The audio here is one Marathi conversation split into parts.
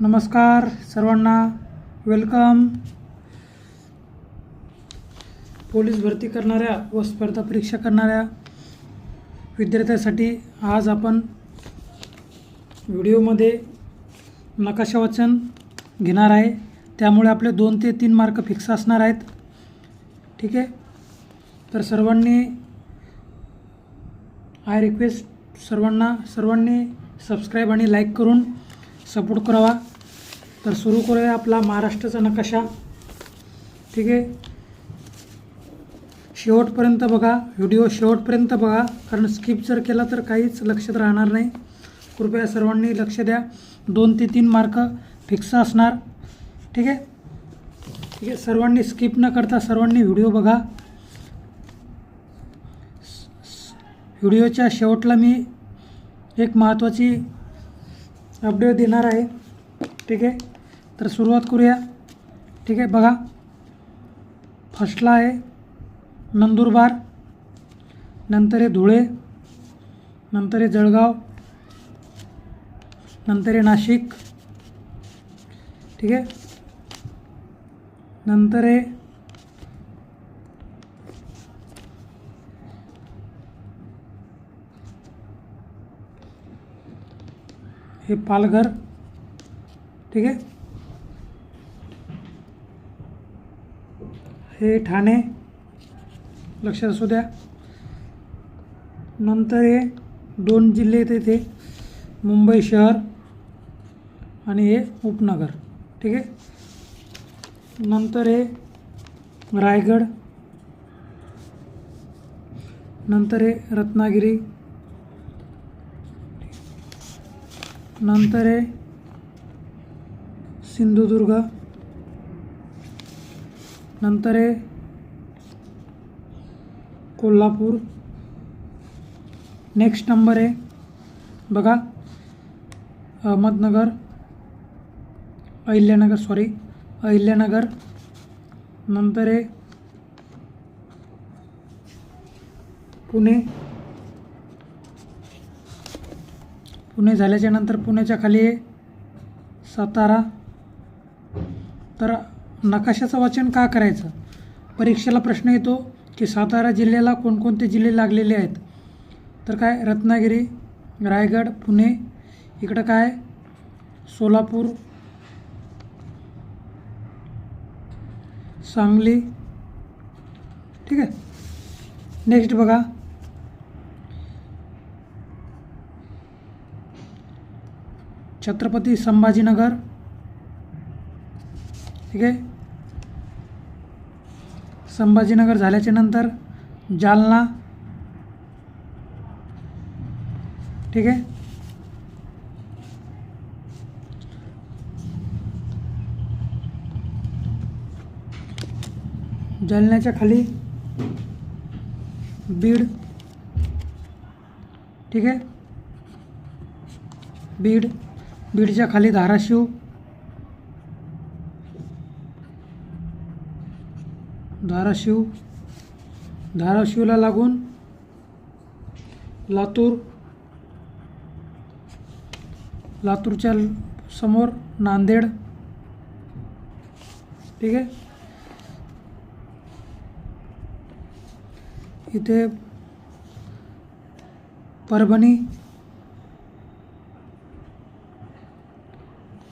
नमस्कार सर्वांना. वेलकम पोलीस भरती करणाऱ्या व स्पर्धा परीक्षा करणाऱ्या विद्यार्थ्यांसाठी आज आपण व्हिडिओमध्ये नकाशा वाचन घेणार आहे. त्यामुळे आपले दोन ते तीन मार्क फिक्स असणार आहेत. ठीक आहे? तर सर्वांनी आय रिक्वेस्ट सर्वांना सर्वांनी सबस्क्राईब आणि लाईक करून सपोर्ट करावा. तर सुरू करूया आपला महाराष्ट्राचा नकाशा. ठीक आहे? शेवटपर्यंत बघा. व्हिडिओ शेवटपर्यंत बघा. कारण स्किप जर केला तर काहीच लक्षात राहणार नाही. कृपया सर्वांनी लक्ष द्या. दोन ते तीन मार्क फिक्स असणार. ठीक आहे? ठीक आहे. सर्वांनी स्किप न करता सर्वांनी व्हिडिओ बघा. व्हिडिओच्या शेवटला मी एक महत्त्वाची अपडेट देणार आहे. ठीक आहे? तर सुरुवात करूया. ठीक आहे? बघा. फर्स्टला आहे नंदुरबार. नंतर आहे धुळे. नंतर आहे जळगाव. नंतर आहे नाशिक. ठीक आहे? नंतर आहे हे पालघर. ठीक आहे? हे ठाणे. लक्षात असू द्या. नंतर हे दोन जिल्हे तेथे मुंबई शहर आणि हे उपनगर. ठीक आहे? नंतर हे रायगड. नंतर हे रत्नागिरी. नंतर आहे सिंधुदुर्ग नंतर आहे कोल्हापूर, नेक्स्ट नंबर आहे बघा, अहमदनगर, अहिल्यानगर सॉरी अहिल्यानगर नंतर आहे पुणे पुणे झाल्याच्यानंतर पुण्याच्या खाली सातारा. तर नकाशाचं वाचन का करायचं? परीक्षेला प्रश्न येतो की सातारा जिल्ह्याला कोणकोणते जिल्हे लागलेले आहेत? तर काय? रत्नागिरी रायगड पुणे. इकडं काय? सोलापूर. सांगली. ठीक आहे. नेक्स्ट बघा. छत्रपती संभाजीनगर. ठीक आहे? संभाजीनगर झाल्याच्यानंतर जालना. ठीक आहे? जालन्याच्या खाली बीड. ठीक आहे? बीड. बीडच्या खाली धाराशिव. धाराशिव. धाराशिवला लागून लातूर. लातूरच्या समोर नांदेड. ठीक आहे? इथे परभणी.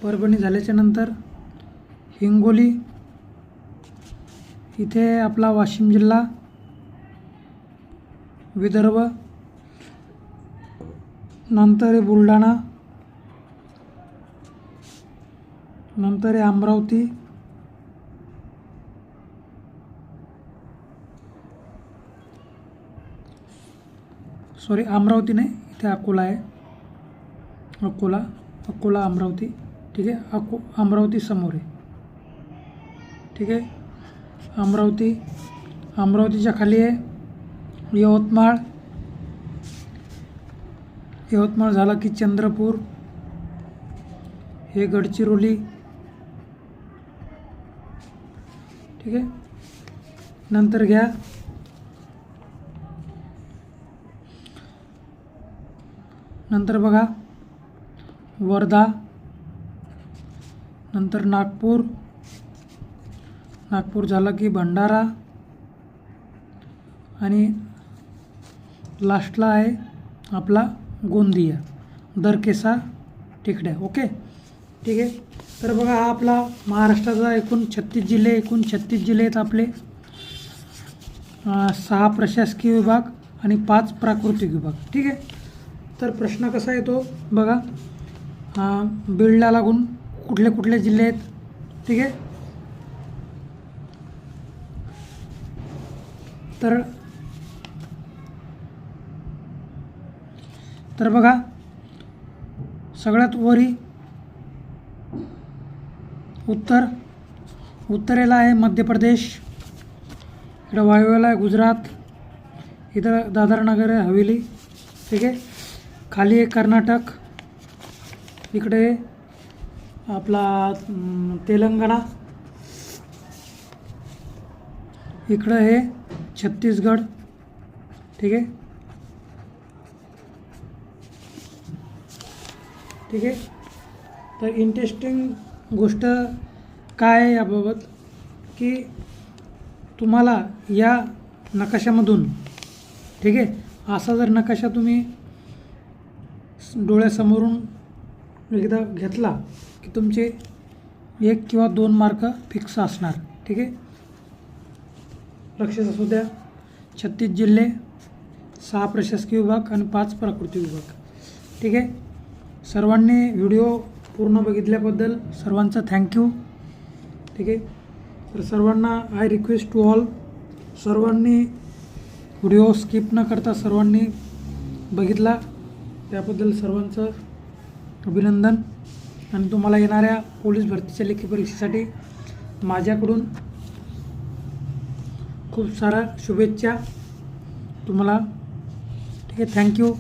परभणी झाल्याच्यानंतर हिंगोली इथे आपला वाशिम जिल्हा विदर्भ नंतर बुलढाणा नंतर आहे अमरावती सॉरी अमरावती नाही इथे अकोला आहे. अकोला अकोला अमरावती. ठीक आहे? अको अमरावती समोर आहे. ठीक आहे? अमरावती अमरावतीच्या खाली आहे. यवतमाळ. यवतमाळ झाला की चंद्रपूर. हे गडचिरोली. ठीक आहे? नंतर घ्या. नंतर बघा. वर्धा. नंतर नागपूर. नागपूर झालं की भंडारा. आणि लास्टला आहे आपला गोंदिया. दरकेसा टेकड्या. ओके? ठीक आहे? तर बघा हा आपला महाराष्ट्राचा एकूण छत्तीस जिल्हे एकूण छत्तीस जिल्हे आहेत आपले. सहा प्रशासकीय विभाग आणि पाच प्राकृतिक विभाग. ठीक आहे? तर प्रश्न कसा येतो? बघा. बिळला लागून. कुठले कुठले जिल्हे आहेत? ठीक आहे? तर तर बघा सगळ्यात वरी उत्तर उत्तरेला आहे मध्य प्रदेश इकडं वायव्याला आहे गुजरात इथं दादरनगर आहे हवेली ठीक आहे? खाली आहे कर्नाटक इकडे आपला तेलंगणा. इकडं हे छत्तीसगड. ठीक आहे? ठीक आहे? तर इंटरेस्टिंग गोष्ट काय आहे याबाबत? की तुम्हाला या नकाशामधून ठीक आहे? असा जर नकाशा तुम्ही डोळ्यासमोरून एकदा घेतला की तुमचे एक किंवा दोन मार्क फिक्स असणार ठीक आहे? लक्षात असू द्या छत्तीस जिल्हे सहा प्रशासकीय विभाग आणि पाच प्राकृतिक विभाग ठीक आहे? सर्वांनी व्हिडिओ पूर्ण बघितल्याबद्दल सर्वांचं थँक्यू ठीक आहे? तर सर्वांना आय रिक्वेस्ट टू ऑल सर्वांनी व्हिडिओ स्किप न करता सर्वांनी बघितला. त्याबद्दल सर्वांचं अभिनंदन. आणि तुम्हाला येणाऱ्या पोलीस भरतीच्या लेखी परीक्षेसाठी माझ्याकडून खूप साऱ्या शुभेच्छा. तुम्हाला ठीक आहे थँक्यू